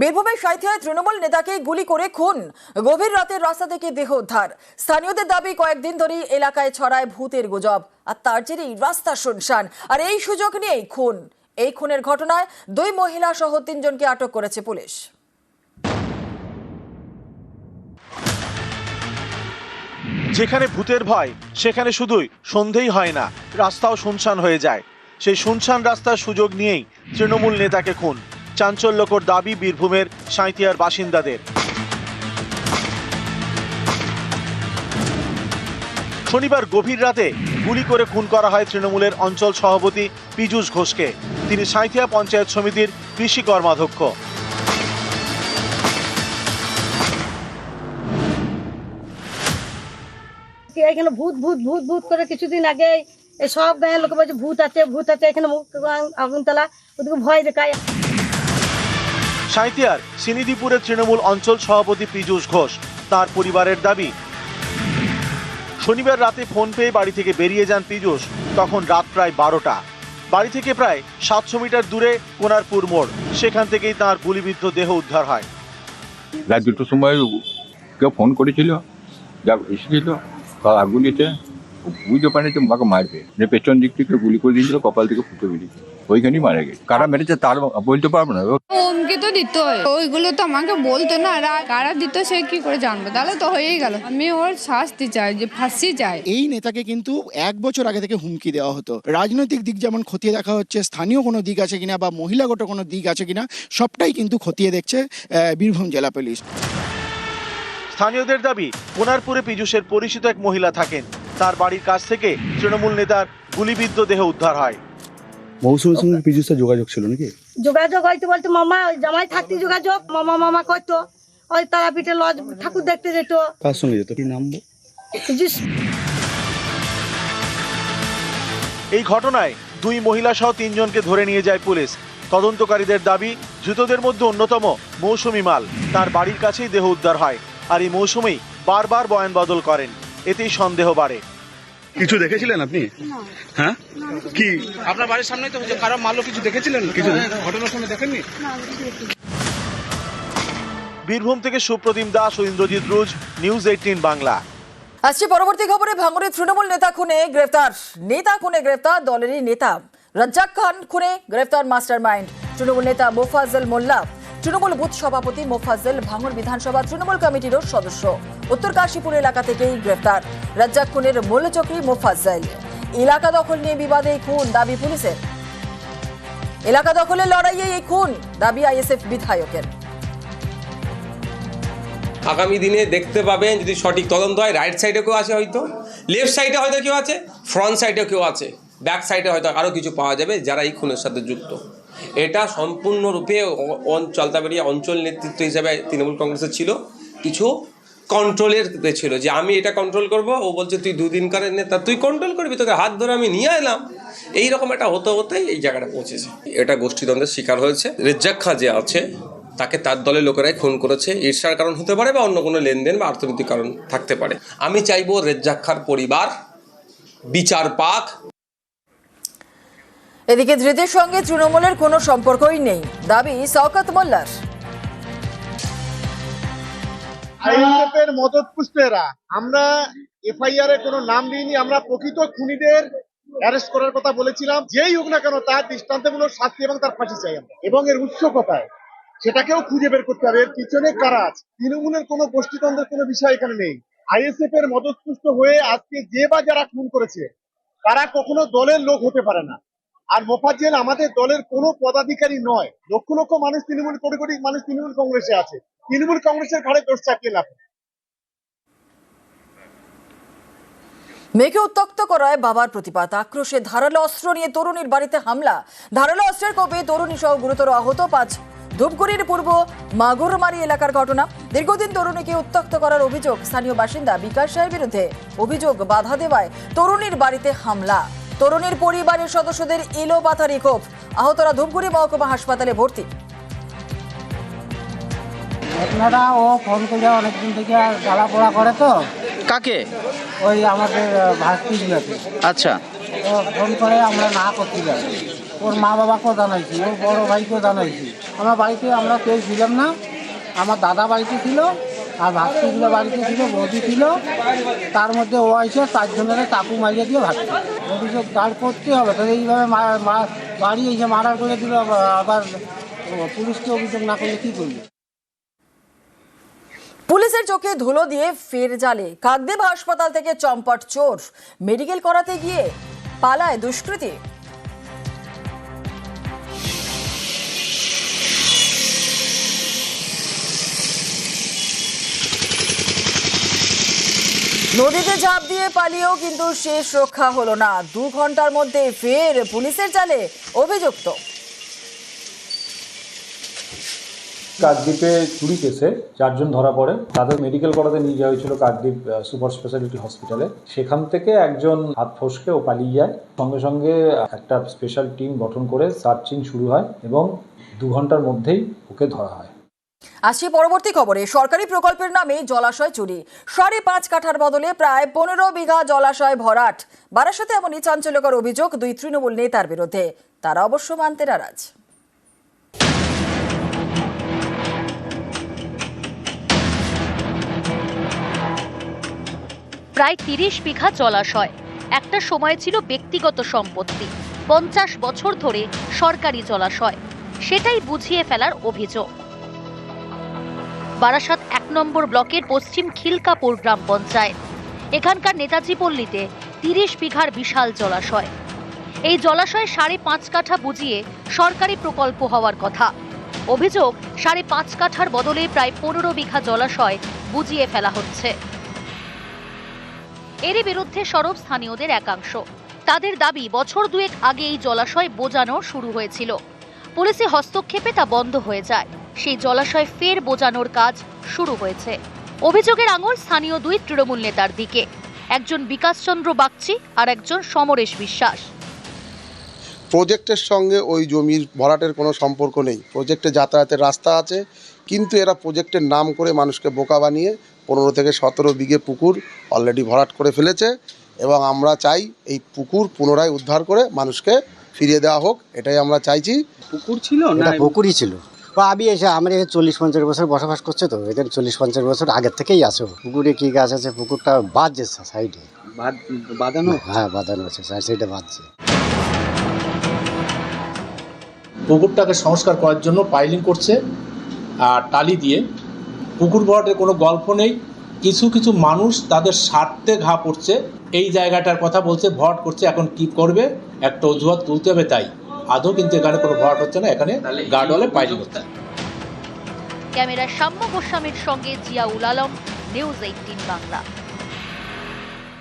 বীরভূমের সাঁথিয়ায় তৃণমূল নেতাকে গুলি করে খুন। গভীর রাতে রাস্তা থেকে দেহ উদ্ধার। স্থানীয়দের দাবি, কয়েকদিন ধরেই এলাকায় ছড়ায় ভূতের গুজব। আর তার জেরেই রাস্তা শুনশান। আর এই সুযোগ নিয়েই খুন। এই খুনের ঘটনায় দুই মহিলা সহ তিনজনকে আটক করেছে পুলিশ। যেখানে ভূতের ভয়, সেখানে শুধুই সন্ধেই হয় না, রাস্তাও শুনশান হয়ে যায়। সেই শুনশান রাস্তার সুযোগ নিয়েই তৃণমূল নেতাকে খুন। চাঞ্চল্যকর দাবি বীরভূমের সাঁইতিয়ার বাসিন্দাদের। শনিবার গভীর রাতে গুলি করে খুন করা হয় তৃণমূলের অঞ্চল সভাপতি পীযূষ ঘোষকে। তিনি সাঁইথিয়া পঞ্চায়েত সমিতির কৃষি কর্মাধ্যক্ষ। এখানে ভূত ভূত ভূত ভূত করে কিছুদিন আগে সব গায়ের লোক বলছে ভূত আছে ভূত আছে, এখানে আগুনতলা, ওদিকে ভয় দেখায়। সাঁইতিয়ার সিনিদিপুরের তৃণমূল অঞ্চল সভাপতি পীযূষ ঘোষ, তার পরিবারের দাবি। শনিবার রাতে ফোন পেয়ে বাড়ি থেকে বেরিয়ে যান পীযূষ, তখন রাত প্রায় বারোটা। বাড়ি থেকে প্রায় সাতশো মিটার দূরে কোনারপুর মোড়, সেখান থেকেই তার গুলিবিদ্ধ দেহ উদ্ধার হয়। রাত দুটোর সময় কেউ ফোন করেছিল যা এসেছিল, তার গুলিতে বুঝতে পারেনি যে মাকে মারবে। যে পেছন দিক থেকে গুলি করে দিয়েছিল কপাল থেকে ফুটে বেরিয়েছে ওইখানেই মারা গেছে। কারা মেরেছে তার বলতে পারব না। হুমকি তো দিতই ওইগুলো তো আমাকে বলতো না আর কারা দিত সে কি করে জানব? তাহলে তো হয়েই গেল। আমি ওর শাস্তি চাই যে ফাঁসি চাই। এই নেতাকে কিন্তু এক বছর আগে থেকে হুমকি দেওয়া হতো। রাজনৈতিক দিক যেমন খতিয়ে দেখা হচ্ছে স্থানীয় কোনো দিক আছে কিনা বা মহিলাগত কোনো দিক আছে কিনা সবটাই কিন্তু খতিয়ে দেখছে আহ, বীরভূম জেলা পুলিশ। স্থানীয়দের দাবি কোনারপুরে পীযূষের পরিচিত এক মহিলা থাকেন। তার বাড়ির কাছ থেকে তৃণমূল নেতার গুলিবিদ্ধ দেহ উদ্ধার হয়। মৌসুমীর সঙ্গে পীযুষের যোগাযোগ ছিল নাকি? যোগাযোগ হয়তো বলতো মামা জামাই থাকতে যোগাযোগ মামা মামা করতো। ওই তারাপীঠে লজ ঠাকুর দেখতে যেত। কার সঙ্গে যেত? কি নাম? এই ঘটনায় দুই মহিলা সহ তিনজনকে ধরে নিয়ে যায় পুলিশ। তদন্তকারীদের দাবি ধৃতদের মধ্যে অন্যতম মৌসুমী মাল। তার বাড়ির কাছেই দেহ উদ্ধার হয়। আর এই মৌসুমী বারবার বয়ান বদল করেন। এতেই সন্দেহ বাড়ে। কিছু দেখেছিলেন আপনি? হ্যাঁ? কি? আপনার বাড়ির সামনেই তো হচ্ছে কারও মারলো কিছু দেখেছিলেন? কিছু ঘটনার সময় দেখেননি? বীরভূম থেকে সুপ্রতিম দাস ও ইন্দ্রজিৎ রুজ নিউজ এইটিন বাংলা। আসছে পরবর্তী খবরে ভাঙড়ে তৃণমূল নেতা খুনে গ্রেফতার। নেতা খুনে গ্রেফতার দলেরই নেতা। রাজ্জাক খান খুনে গ্রেফতার মাস্টার মাইন্ড তৃণমূল নেতা মোফাজ্জল মোল্লা তৃণমূল বুথ সভাপতি মোফাজ্জল ভাঙড় বিধানসভা তৃণমূল কমিটিরও সদস্য। উত্তর কাশীপুর এলাকা থেকেই গ্রেফতার। রাজ্জাক খুনের মূলচক্রী মোফাজ্জল। এলাকা দখল নিয়ে বিবাদে এই খুন, দাবি পুলিশের। এলাকা দখলের লড়াইয়ে এই খুন, দাবি আইএসএফ বিধায়কের। আগামী দিনে দেখতে পাবেন যদি সঠিক তদন্ত হয় রাইট সাইডে কেউ আছে হয়তো লেফট সাইডে হয়তো কেউ আছে ফ্রন্ট সাইডেও কেউ আছে ব্যাক সাইডে হয়তো আরও কিছু পাওয়া যাবে যারা এই খুনের সাথে যুক্ত। এটা সম্পূর্ণরূপে চলতাবাড়িয়া অঞ্চল নেতৃত্ব হিসাবে তৃণমূল কংগ্রেসের ছিল। কিছু কন্ট্রোলের ছিল যে আমি এটা কন্ট্রোল করব, ও বলছে, তুই দুদিন দুদিনকারের নেতা তুই কন্ট্রোল করবি, তোকে হাত ধরে আমি নিয়ে এলাম। এইরকম একটা হতে হতেই এই জায়গাটা পৌঁছেছে। এটা গোষ্ঠীদ্বন্দ্বের শিকার হয়েছে। রেজ্জাক খাঁ যে আছে, তাকে তার দলের লোকেরাই খুন করেছে। ঈর্ষার কারণ হতে পারে বা অন্য কোনো লেনদেন বা অর্থনৈতিক কারণ থাকতে পারে। আমি চাইব রেজ্জাক খাঁর পরিবার বিচার পাক। এদিকে ধৃতের সঙ্গে তৃণমূলের কোনো সম্পর্কই নেই। দাবি শওকত মোল্লার। আইএসএফের মদত পুষ্টেরা আমরা এফআইআর এ কোনো নাম দিইনি, আমরা প্রকৃত খুনিদের অ্যারেস্ট করার কথা বলেছিলাম। যেই হোক না কেন, তার দৃষ্টান্তমূলক শাস্তি এবং তার ফাঁসি চাই আমরা। এবং এর উৎস কোথায়? সেটাকেও খুঁজে বের করতে হবে। এর পিছনে কারা আছে? তৃণমূলের কোনো গোষ্ঠীতন্ত্রের কোনো বিষয় এখানে নেই। আইএসএফ এর মদতপুষ্ট হয়ে আজকে যে বা যারা খুন করেছে, তারা কখনো দলের লোক হতে পারে না। আর মোফাজ্জেল আমাদের দলের কোনো পদাধিকারী নয়। লক্ষ লক্ষ মানুষ তৃণমূল, কোটি কোটি মানুষ তৃণমূল কংগ্রেসে আছে। তৃণমূল কংগ্রেসের ঘাড়ে দোষ চাপিয়ে লাভ। মেয়েকে উত্তক্ত করায় বাবার প্রতিবাদ। আক্রোশে ধারালো অস্ত্র নিয়ে তরুণীর বাড়িতে হামলা। ধারালো অস্ত্রের কোপে তরুণী সহ গুরুতর আহত পাঁচ। ধূপগুড়ির পূর্ব মাগুরমারি এলাকার ঘটনা। দীর্ঘদিন তরুণীকে উত্তক্ত করার অভিযোগ স্থানীয় বাসিন্দা বিকাশ সাহের বিরুদ্ধে। অভিযোগ বাধা দেওয়ায় তরুণীর বাড়িতে হামলা। তরুণীর পরিবারের সদস্যদের এলো পাথারি ক্ষোভ আহতরা ধূপগুড়ি মহকুমা হাসপাতালে ভর্তি। ঘটনাটা ও ফোন করে অনেকদিন থেকে জ্বালা পোড়া করে তো। কাকে? ওই আমাদের ভাস্তিগুলোকে আচ্ছা। ও ফোন করে আমরা না করতে যাই ওর মা বাবাকেও জানাইছি ওর বড় ভাইকেও জানাইছি। আমার বাড়িতে আমরা কেউ ছিলাম না। আমার দাদা বাড়িতে ছিল আর ভাতৃগুলো বাড়িতে ছিল, বৌদি ছিল। তার মধ্যে ও এসে চারজনের চাকু মারিয়ে দিয়ে ভাত অভিযোগ দাঁড় করতে হবে। তাহলে এইভাবে বাড়ি এসে মার্ডার করে দিল, আবার পুলিশকে অভিযোগ না করলে কী করবে? পুলিশের চোখে ধুলো দিয়ে ফের জালে। কাকদেব হাসপাতাল থেকে চম্পট চোর। মেডিকেল করাতে গিয়ে পালায় দুষ্কৃতী। নদীতে ঝাঁপ দিয়ে পালিয়েও কিন্তু শেষ রক্ষা হলো না। দু ঘণ্টার মধ্যে ফের পুলিশের জালে অভিযুক্ত। কাকদ্বীপে চুরি কেসে চারজন ধরা পড়ে। তাদের মেডিকেল করাতে নিয়ে যাওয়া হয়েছিল কাকদ্বীপ সুপার স্পেশালিটি হসপিটালে সেখান থেকে একজন হাত ফসকে ও পালিয়ে যায়। সঙ্গে সঙ্গে একটা স্পেশাল টিম গঠন করে সার্চিং শুরু হয় এবং দু ঘণ্টার মধ্যেই ওকে ধরা হয়। আসছি পরবর্তী খবরে। সরকারি প্রকল্পের নামে জলাশয় চুরি। সাড়ে পাঁচ কাঠার বদলে প্রায় পনেরো বিঘা জলাশয় ভরাট। বারাসাতে এমনই চাঞ্চল্যকর অভিযোগ দুই তৃণমূল নেতার বিরুদ্ধে। তারা অবশ্য মানতে নারাজ। প্রায় তিরিশ বিঘা জলাশয়। একটা সময় ছিল ব্যক্তিগত সম্পত্তি। পঞ্চাশ বছর ধরে সরকারি জলাশয়। সেটাই বুঝিয়ে ফেলার অভিযোগ। বারাসাত এক নম্বর ব্লকের পশ্চিম খিলকাপুর গ্রাম পঞ্চায়েত। এখানকার নেতাজি পল্লীতে তিরিশ বিঘার বিশাল জলাশয়। এই জলাশয় সাড়ে পাঁচ কাঠা বুঝিয়ে সরকারি প্রকল্প হওয়ার কথা। অভিযোগ, সাড়ে পাঁচ কাঠার বদলে প্রায় পনেরো বিঘা জলাশয় বুঝিয়ে ফেলা হচ্ছে। এরই বিরুদ্ধে সরব স্থানীয়দের একাংশ। তাদের দাবি, বছর দুয়েক আগে এই জলাশয় বোজানো শুরু হয়েছিল। পুলিশে হস্তক্ষেপে তা বন্ধ হয়ে যায়। সেই জলাশয় ফের বোজানোর কাজ শুরু হয়েছে। অভিযোগের আঙুল স্থানীয় দুই তৃণমূল নেতার দিকে। একজন বিকাশচন্দ্র বাগচি আর একজন সমরেশ বিশ্বাস। প্রজেক্টের সঙ্গে ওই জমির ভরাটের কোনো সম্পর্ক নেই। প্রজেক্টে যাতায়াতের রাস্তা আছে কিন্তু এরা প্রজেক্টের নাম করে মানুষকে বোকা বানিয়ে পনেরো থেকে সতেরো বিঘে পুকুর অলরেডি ভরাট করে ফেলেছে এবং আমরা চাই এই পুকুর পুনরায় উদ্ধার করে মানুষকে ফিরিয়ে দেওয়া হোক এটাই আমরা চাইছি। পুকুর ছিল না পুকুরই ছিল। বা আমি এসে আমার এখানে চল্লিশ পঞ্চাশ বছর বসবাস করছে তো এখানে চল্লিশ পঞ্চাশ বছর আগের থেকেই আছে পুকুরে কি গাছ আছে পুকুরটা বাঁধছে সাইডে বাদ- বাঁধানো? হ্যাঁ বাঁধানো আছে সাইডে বাঁধছে পুকুরটাকে সংস্কার করার জন্য পাইলিং করছে আর টালি দিয়ে। পুকুর ভরাটের কোনো গল্প নেই। কিছু কিছু মানুষ তাদের স্বার্থে ঘা পড়ছে। এই জায়গাটার কথা বলছে ভট করছে এখন কি করবে? একটা অজুহাত তুলতে হবে তাই। আদৌ কিন্তু এখানে কোনো ভরাট হচ্ছে না এখানে গার্ডওয়ালে পাইলি হচ্ছে ক্যামেরা সাম্য গোস্বামীর সঙ্গে জিয়াউল আলম নিউজ এইটিন বাংলা।